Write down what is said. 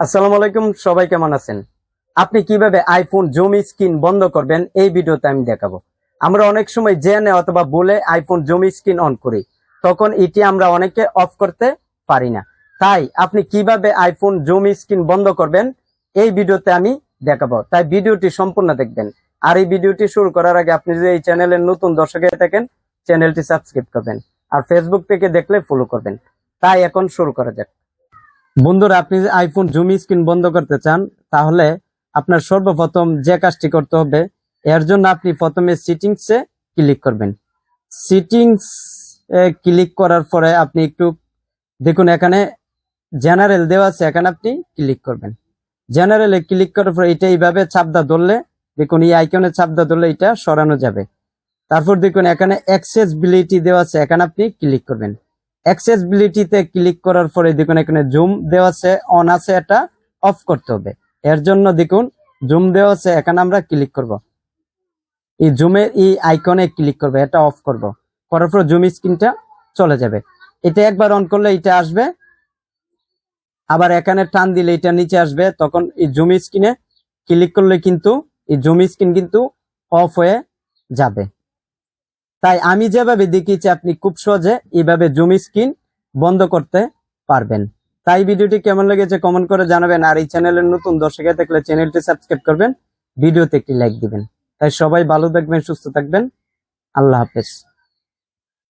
আসসালামু আলাইকুম, সবাই কেমন আছেন? আপনি কীভাবে আইফোন জুম স্ক্রিন বন্ধ করবেন? এই ভিডিওতে আমি দেখাবো। আমরা অনেক সময় জেনে অথবা বলে আইফোন জুম স্ক্রিন অন করি। তখন এটি আমরা অনেকে অফ করতে পারি না। তাই আপনি কীভাবে আইফোন জুম স্ক্রিন বন্ধ করবেন? এই ভিডিওতে আমি দেখাবো। তাই ভিডিওটি সম্পূর্ণ দেখবেন। আর এই ভিডিওটি শুরু করার আগে আপনি যদি এই চ্যানেলের নতুন দর্শক হয়ে থাকেন, চ্যানেলটি সাবস্ক্রাইব করবেন। আর ফেসবুক থেকে দেখলে ফলো করবেন। তাই এখন শুরু করা যাক। বন্ধুরা, আপনি আইফোন জুম স্ক্রিন বন্ধ করতে চান, তাহলে আপনার সর্বপ্রথম যে কাজটি করতে হবে, এর জন্য আপনি প্রথমে সিটিংসে ক্লিক করবেন। সিটিংস ক্লিক করার পরে আপনি একটু দেখুন, এখানে জেনারেল দেওয়া আছে, এখানে আপনি ক্লিক করবেন। জেনারেলে ক্লিক করার পরে এটা এইভাবে চাপদা ধরলে, দেখুন, এই আইকনে চাপদা ধরলে এটা সরানো যাবে। তারপর দেখুন, এখানে অ্যাক্সেসবিলিটি দেওয়া আছে, এখানে আপনি ক্লিক করবেন। অ্যাক্সেসবিলিটিতে ক্লিক করার পরে দেখুন এখানে জুম দেওয়া আছে, অন আছে, এটা অফ করতে হবে। এর জন্য দেখুন, জুম দেওয়া আছে, এখানে আমরা ক্লিক করব। এই জুমের এই আইকনে ক্লিক করবে, এটা অফ করব। করার পর জুম স্ক্রিনটা চলে যাবে। এটা একবার অন করলে এটা আসবে। আবার এখানে টান দিলে এটা নিচে আসবে। তখন এই জুম স্ক্রিনে ক্লিক করলে কিন্তু, এই জুম স্ক্রিন কিন্তু অফ হয়ে যাবে। তাই আমি যেভাবে দেখিয়েছি, আপনি খুব সহজে এইভাবে জুম স্ক্রিন বন্ধ করতে পারবেন। তাই ভিডিওটি কেমন লেগেছে কমেন্ট করে জানাবেন, আর এই চ্যানেলের নতুন দর্শকে থাকলে চ্যানেলটি সাবস্ক্রাইব করবেন, ভিডিওতে একটি লাইক দিবেন। তাই সবাই ভালো থাকবেন, সুস্থ থাকবেন। আল্লাহ হাফেজ।